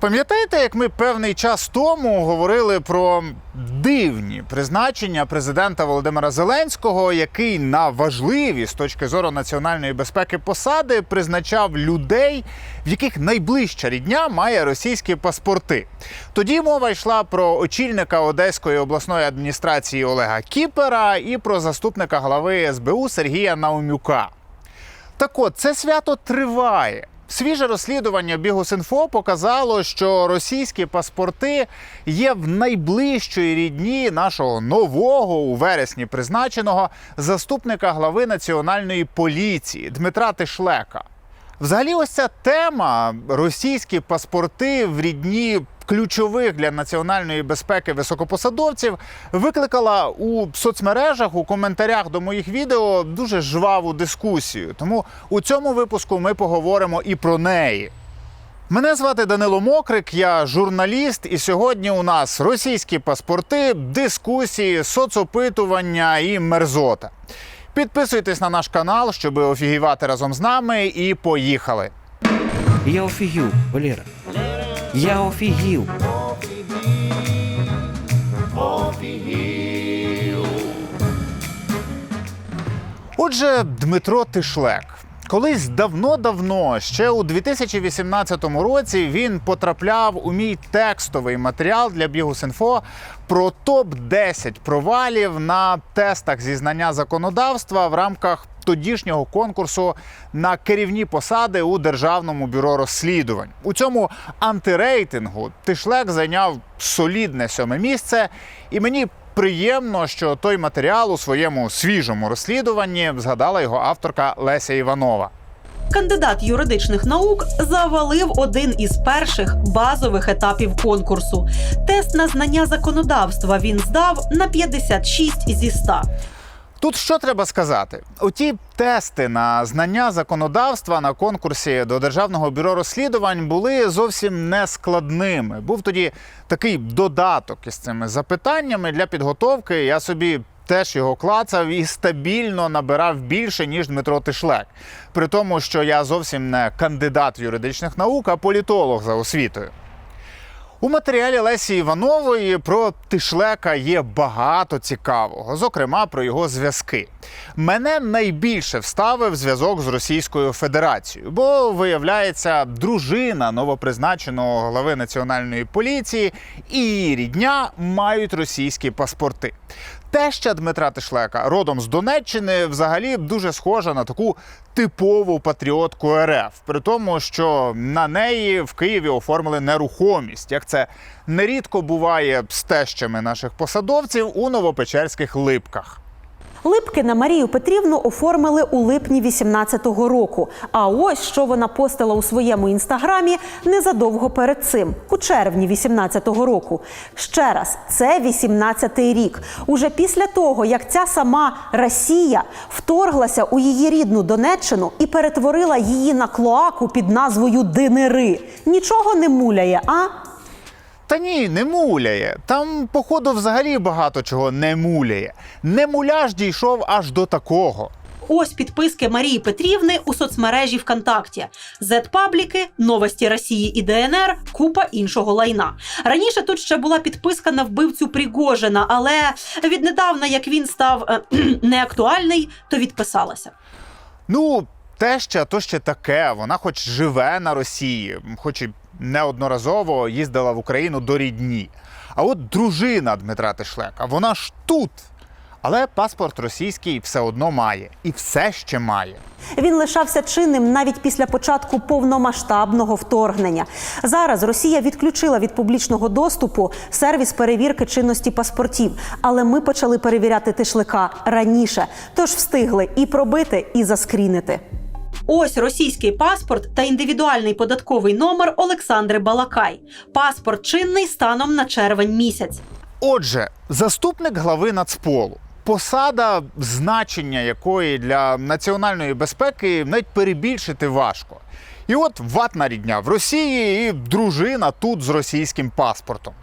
Пам'ятаєте, як ми певний час тому говорили про дивні призначення президента Володимира Зеленського, який на важливі з точки зору національної безпеки посади призначав людей, в яких найближча рідня має російські паспорти? Тоді мова йшла про очільника Одеської обласної адміністрації Олега Кіпера і про заступника глави СБУ Сергія Наумюка. Так от, це свято триває. Свіже розслідування Бігус.Інфо показало, що російські паспорти є в найближчої рідні нашого нового у вересні призначеного заступника глави національної поліції Дмитра Тишлека. Взагалі, ось ця тема російські паспорти в рідні ключових для національної безпеки високопосадовців викликала у соцмережах у коментарях до моїх відео дуже жваву дискусію. Тому у цьому випуску ми поговоримо і про неї. Мене звати Данило Мокрик, я журналіст, і сьогодні у нас російські паспорти, дискусії, соцопитування і мерзота. Підписуйтесь на наш канал, щоб офігівати разом з нами, і поїхали. Я офігів, Валера. Я офігів. Отже, Дмитро Тишлек. Колись давно-давно, ще у 2018 році, він потрапляв у мій текстовий матеріал для Бігус.Інфо про топ 10 провалів на тестах зі знання законодавства в рамках тодішнього конкурсу на керівні посади у державному бюро розслідувань. У цьому антирейтингу Тишлек зайняв солідне сьоме місце, і мені приємно, що той матеріал у своєму свіжому розслідуванні згадала його авторка Леся Іванова. Кандидат юридичних наук завалив один із перших базових етапів конкурсу. Тест на знання законодавства він здав на 56 зі 100. Тут що треба сказати? Оті тести на знання законодавства на конкурсі до Державного бюро розслідувань були зовсім не складними. Був тоді такий додаток із цими запитаннями для підготовки. Я собі теж його клацав і стабільно набирав більше, ніж Дмитро Тишлек. При тому, що я зовсім не кандидат юридичних наук, а політолог за освітою. У матеріалі Лесі Іванової про Тишлека є багато цікавого, зокрема про його зв'язки. Мене найбільше вставив зв'язок з Російською Федерацією, бо виявляється, дружина новопризначеного глави національної поліції і її рідня мають російські паспорти. Теща Дмитра Тишлека, родом з Донеччини, взагалі дуже схожа на таку типову патріотку РФ, при тому, що на неї в Києві оформили нерухомість, як це нерідко буває з тещами наших посадовців у новопечерських липках. Липки на Марію Петрівну оформили у липні 18-го року. А ось що вона постила у своєму інстаграмі незадовго перед цим, у червні 18-го року. Ще раз, це 18-й рік. Уже після того, як ця сама Росія вторглася у її рідну Донеччину і перетворила її на клоаку під назвою Динери. Нічого не муляє, а? Та ні, не муляє. Там, походу, взагалі багато чого не муляє. Не муляж дійшов аж до такого. Ось підписки Марії Петрівни у соцмережі ВКонтакті. Зет-пабліки, новості Росії і ДНР, купа іншого лайна. Раніше тут ще була підписка на вбивцю Пригожина, але віднедавна, як він став е, неактуальний, то відписалася. Ну, теща то ще таке. Вона хоч живе на Росії, хоч і неодноразово їздила в Україну до рідні. А от дружина Дмитра Тишлека, вона ж тут. Але паспорт російський все одно має і все ще має. Він лишався чинним навіть після початку повномасштабного вторгнення. Зараз Росія відключила від публічного доступу сервіс перевірки чинності паспортів. Але ми почали перевіряти тишлика раніше, тож встигли і пробити, і заскрінити. Ось російський паспорт та індивідуальний податковий номер Олександри Балакай. Паспорт чинний станом на червень місяць. Отже, заступник глави Нацполу. Посада, значення якої для національної безпеки навіть перебільшити важко. І от ватна рідня в Росії і дружина тут з російським паспортом.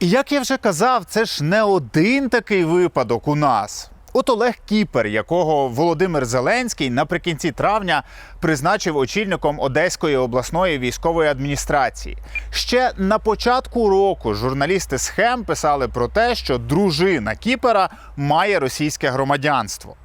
І як я вже казав, це ж не один такий випадок у нас. От Олег Кіпер, якого Володимир Зеленський наприкінці травня призначив очільником Одеської обласної військової адміністрації. Ще на початку року журналісти схем писали про те, що дружина Кіпера має російське громадянство.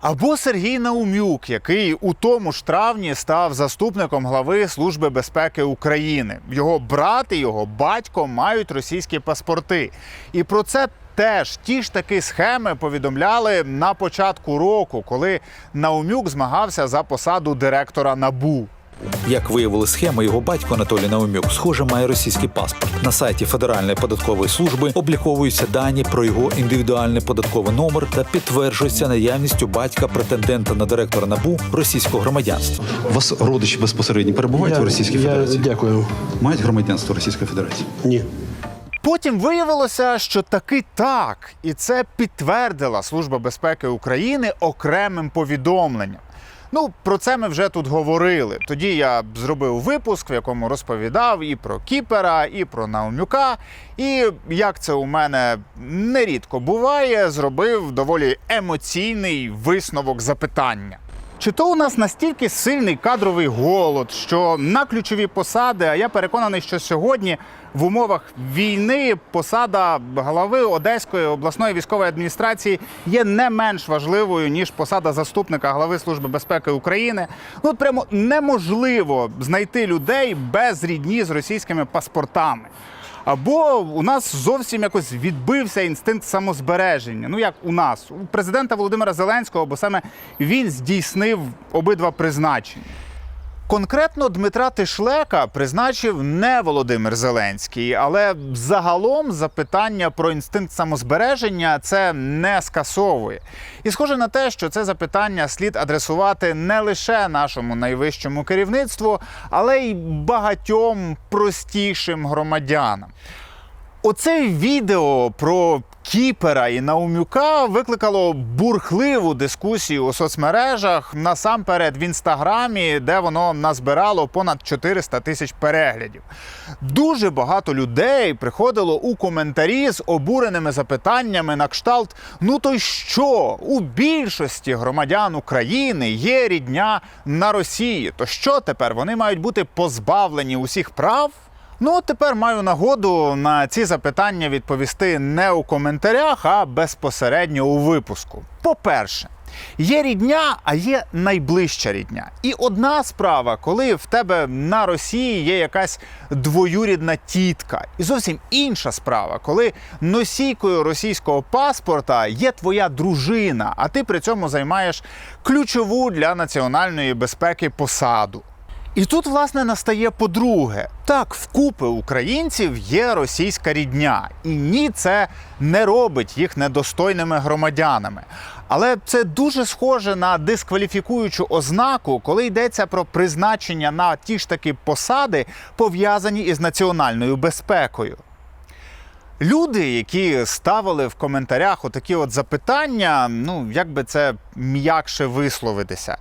Або Сергій Наумюк, який у тому ж травні став заступником глави Служби безпеки України. Його брат і його батько мають російські паспорти. І про це теж ті ж таки схеми повідомляли на початку року, коли Наумюк змагався за посаду директора НАБУ. Як виявили схеми, його батько Анатолій Наумюк, схоже, має російський паспорт. На сайті Федеральної податкової служби обліковуються дані про його індивідуальний податковий номер та підтверджується наявністю батька претендента на директора набу російського громадянства. У вас родичі безпосередньо перебувають в Російській я Федерації? Дякую. Мають громадянство Російської Федерації? Ні. Потім виявилося, що таки так, і це підтвердила Служба безпеки України окремим повідомленням. Ну, про це ми вже тут говорили. Тоді я зробив випуск, в якому розповідав і про Кіпера, і про Наумюка. І як це у мене нерідко буває, зробив доволі емоційний висновок запитання. Чи то у нас настільки сильний кадровий голод, що на ключові посади, а я переконаний, що сьогодні в умовах війни посада голови Одеської обласної військової адміністрації є не менш важливою ніж посада заступника глави Служби безпеки України. Ну от прямо неможливо знайти людей без рідні з російськими паспортами. Або у нас зовсім якось відбився інстинкт самозбереження. Ну як у нас, у президента Володимира Зеленського, бо саме він здійснив обидва призначення. Конкретно Дмитра Тишлека призначив не Володимир Зеленський, але загалом запитання про інстинкт самозбереження це не скасовує. І схоже на те, що це запитання слід адресувати не лише нашому найвищому керівництву, але й багатьом простішим громадянам. Оце відео про Кіпера і Наумюка викликало бурхливу дискусію у соцмережах насамперед в інстаграмі, де воно назбирало понад 400 тисяч переглядів. Дуже багато людей приходило у коментарі з обуреними запитаннями на кшталт: ну то що у більшості громадян України є рідня на Росії? То що тепер вони мають бути позбавлені усіх прав? Ну, от тепер маю нагоду на ці запитання відповісти не у коментарях, а безпосередньо у випуску. По-перше, є рідня, а є найближча рідня. І одна справа, коли в тебе на Росії є якась двоюрідна тітка. І зовсім інша справа, коли носійкою російського паспорта є твоя дружина, а ти при цьому займаєш ключову для національної безпеки посаду. І тут, власне, настає по-друге. Так, вкупи українців є російська рідня, і ні, це не робить їх недостойними громадянами. Але це дуже схоже на дискваліфікуючу ознаку, коли йдеться про призначення на ті ж таки посади, пов'язані із національною безпекою. Люди, які ставили в коментарях отакі от запитання, ну як би це м'якше висловитися.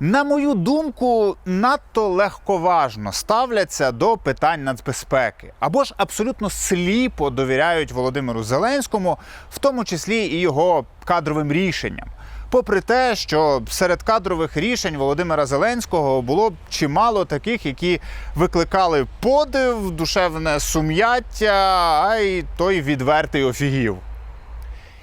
На мою думку, надто легковажно ставляться до питань нацбезпеки або ж абсолютно сліпо довіряють Володимиру Зеленському, в тому числі і його кадровим рішенням. Попри те, що серед кадрових рішень Володимира Зеленського було чимало таких, які викликали подив, душевне сум'яття, а й той відвертий офігів.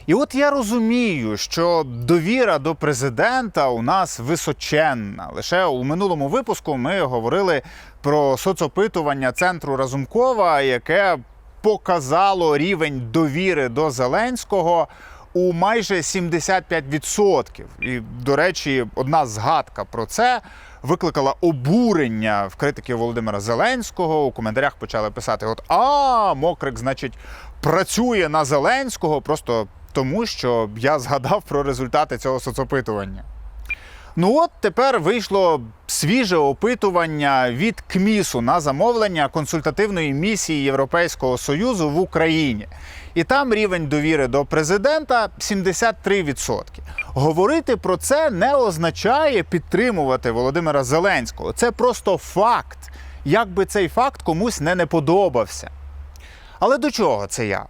І от я розумію, що довіра до президента у нас височенна. Лише у минулому випуску ми говорили про соцопитування центру Разумкова, яке показало рівень довіри до Зеленського у майже 75%. І, до речі, одна згадка про це викликала обурення в критиків Володимира Зеленського. У коментарях почали писати: от а, Мокрик, значить, працює на Зеленського просто тому, що я згадав про результати цього соцопитування. Ну от тепер вийшло свіже опитування від КМІСу на замовлення консультативної місії Європейського Союзу в Україні. І там рівень довіри до президента 73%. Говорити про це не означає підтримувати Володимира Зеленського. Це просто факт, як би цей факт комусь не не подобався. Але до чого це я?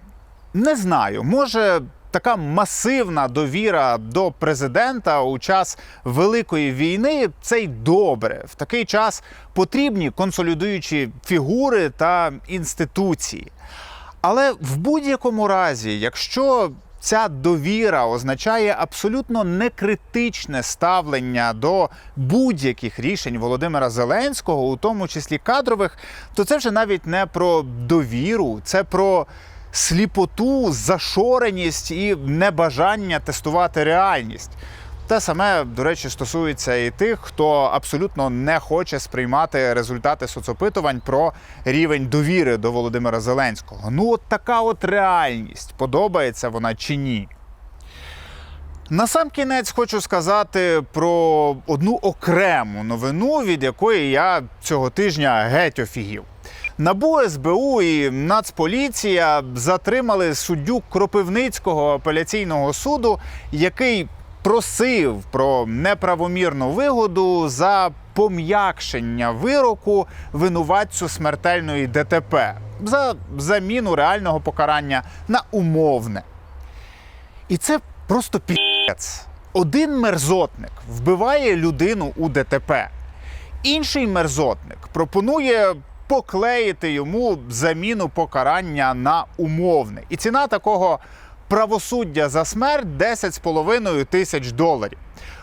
Не знаю. Може, така масивна довіра до президента у час великої війни це й добре. В такий час потрібні консолідуючі фігури та інституції. Але в будь-якому разі, якщо ця довіра означає абсолютно некритичне ставлення до будь-яких рішень Володимира Зеленського, у тому числі кадрових, то це вже навіть не про довіру, це про сліпоту, зашореність і небажання тестувати реальність. Те саме, до речі, стосується і тих, хто абсолютно не хоче сприймати результати соцопитувань про рівень довіри до Володимира Зеленського. Ну, от така от реальність, подобається вона чи ні. На сам кінець хочу сказати про одну окрему новину, від якої я цього тижня геть офігів. НАБУ, СБУ і Нацполіція затримали суддю Кропивницького апеляційного суду, який просив про неправомірну вигоду за пом'якшення вироку винуватцю смертельної ДТП за заміну реального покарання на умовне. І це просто піц. Один мерзотник вбиває людину у ДТП. Інший мерзотник пропонує поклеїти йому заміну покарання на умовне. І ціна такого правосуддя за смерть 10,5 тисяч доларів.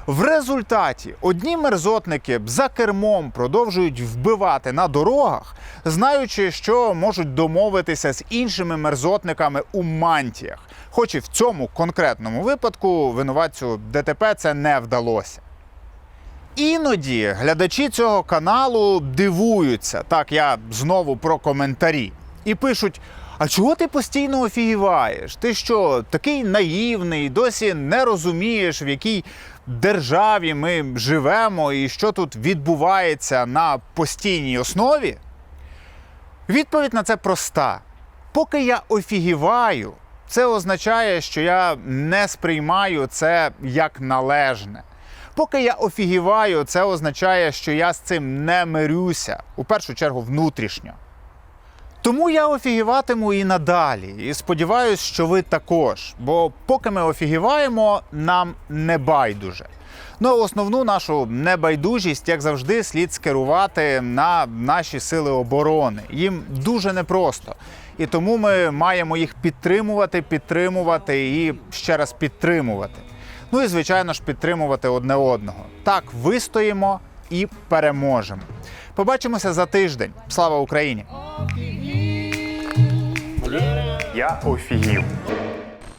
В результаті одні мерзотники за кермом продовжують вбивати на дорогах, знаючи, що можуть домовитися з іншими мерзотниками у мантіях. Хоч і в цьому конкретному випадку винуватцю ДТП це не вдалося. Іноді глядачі цього каналу дивуються, так я знову про коментарі, і пишуть: а чого ти постійно офігіваєш? Ти що, такий наївний, досі не розумієш, в якій державі ми живемо і що тут відбувається на постійній основі? Відповідь на це проста. Поки я офігіваю, це означає, що я не сприймаю це як належне. Поки я офігіваю, це означає, що я з цим не мирюся, у першу чергу внутрішньо. Тому я офігіватиму і надалі, і сподіваюсь, що ви також. Бо поки ми офігіваємо, нам не байдуже. Ну, основну нашу небайдужість, як завжди, слід скерувати на наші сили оборони. Їм дуже непросто. І тому ми маємо їх підтримувати, підтримувати і ще раз підтримувати. Ну і звичайно ж підтримувати одне одного. Так вистоїмо і переможемо. Побачимося за тиждень. Слава Україні! Я офігів.